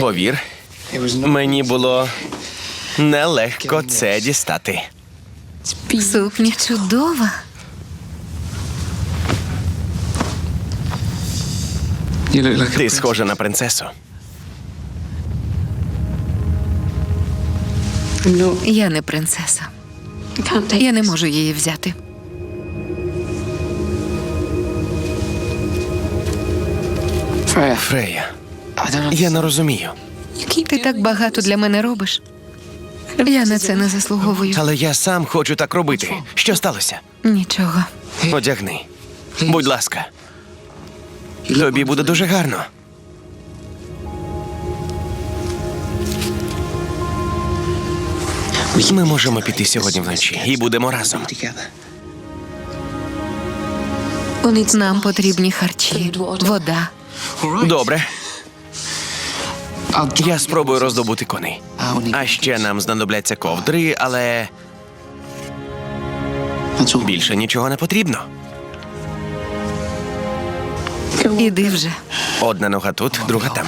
Повір, мені було нелегко це дістати. Сукня чудова. Ти схожа на принцесу. Я не принцеса. Я не можу її взяти. Фрея, я не розумію. Ти так багато для мене робиш. Я на це не заслуговую. Але я сам хочу так робити. Що сталося? Нічого. Одягни. Будь ласка. Тобі буде дуже гарно. Ми можемо піти сьогодні вночі і будемо разом. Нам потрібні харчі, вода. Добре. Я спробую роздобути коней. А ще нам знадобляться ковдри, але більше нічого не потрібно. Іди вже. Одна нога тут, друга там.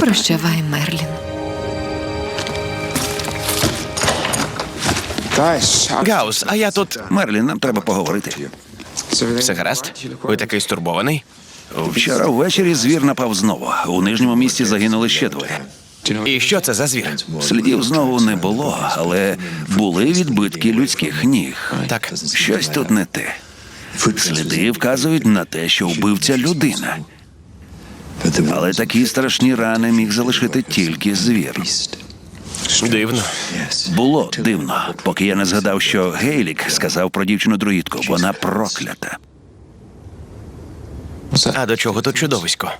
Прощавай, Мерлін. Гаус, а я тут. Мерлін, нам треба поговорити. Все гаразд? Ви такий стурбований? Вчора ввечері звір напав знову. У нижньому місті загинули ще двоє. І що це за звір? Слідів знову не було, але були відбитки людських ніг. Так, Щось тут не те. Сліди вказують на те, що вбивця людина. Але такі страшні рани міг залишити тільки звір. Дивно. Було дивно, поки я не згадав, що Гейлік сказав про дівчину друїдку. Вона проклята. А до чого тут чудовисько?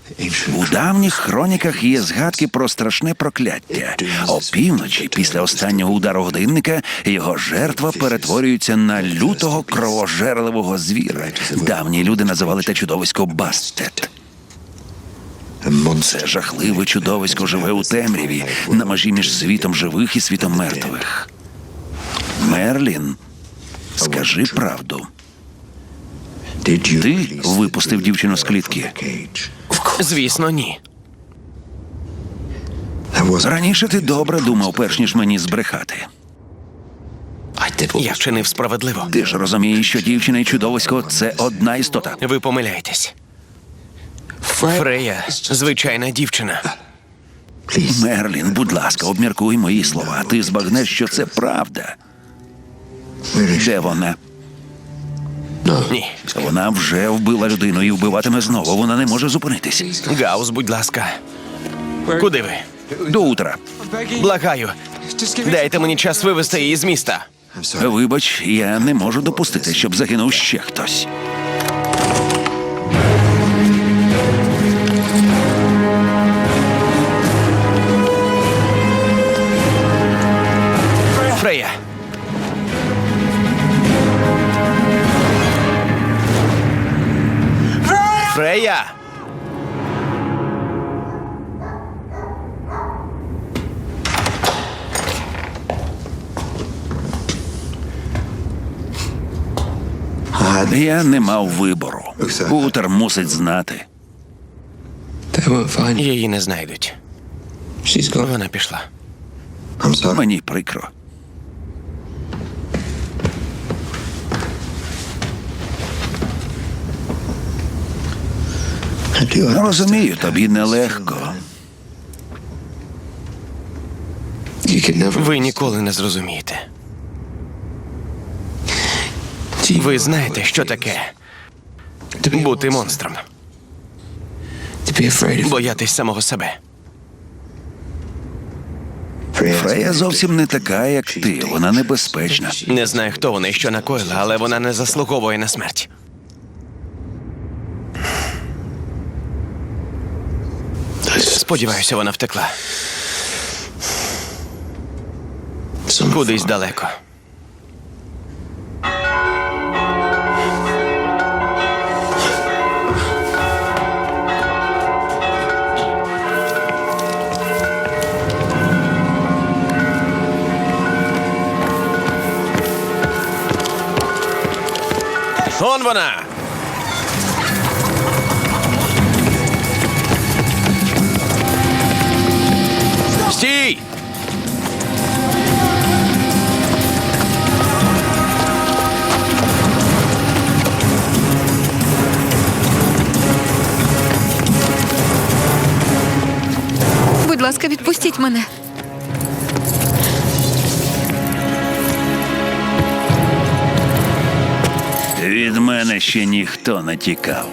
У давніх хроніках є згадки про страшне прокляття. Опівночі, після останнього удару годинника, його жертва перетворюється на лютого кровожерливого звіра. Давні люди називали те чудовисько Бастет. Це жахливе чудовисько живе у темряві на межі між світом живих і світом мертвих. Мерлін, скажи правду. Ти випустив дівчину з клітки. Звісно, ні. Раніше ти добре думав, перш ніж мені збрехати. Я вчинив справедливо. Ти ж розумієш, що дівчина і чудовисько це одна істота. Ви помиляєтесь. Фрея звичайна дівчина. Мерлін, будь ласка, обміркуй мої слова. Ти збагнеш, що це правда. Де вона? Ні. Вона вже вбила людину і вбиватиме знову. Вона не може зупинитись. Гаус, будь ласка. Куди ви? До утра. Благаю. Дайте мені час вивезти її з міста. Вибач, я не можу допустити, щоб загинув ще хтось. Я не мав вибору. Утер мусить знати. Її не знайдуть. Вона пішла. Мені прикро. Розумію, тобі нелегко. Ви ніколи не зрозумієте. Ви знаєте, що таке бути монстром, боятись самого себе. Фрея зовсім не така, як ти. Вона небезпечна. Не знаю, хто вона і що накоїла, але вона не заслуговує на смерть. Сподіваюся, вона втекла. Кудись далеко. Он вона! Стій! Будь ласка, відпустіть мене. Мене ще ніхто не тікав.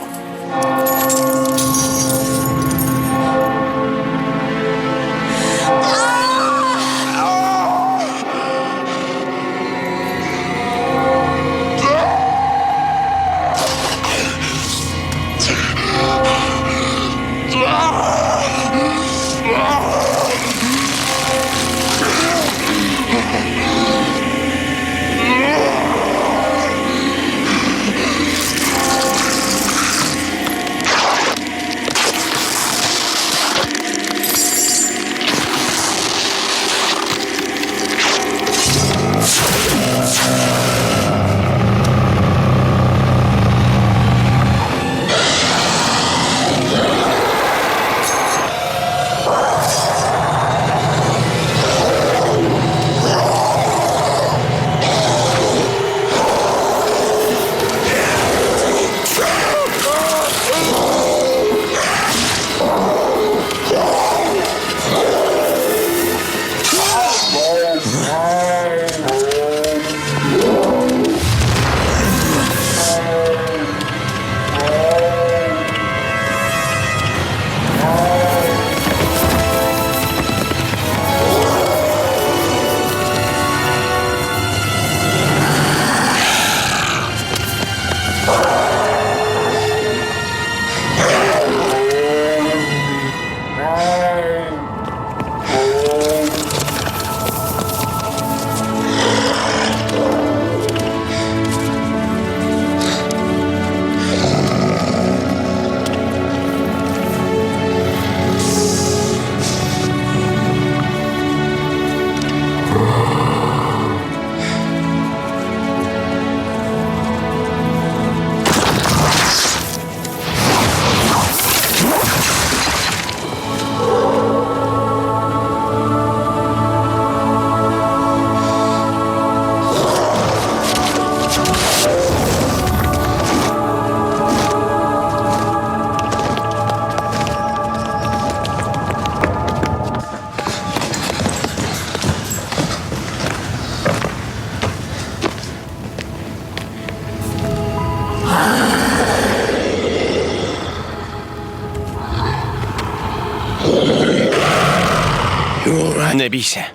Не бійся,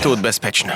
тут безпечно.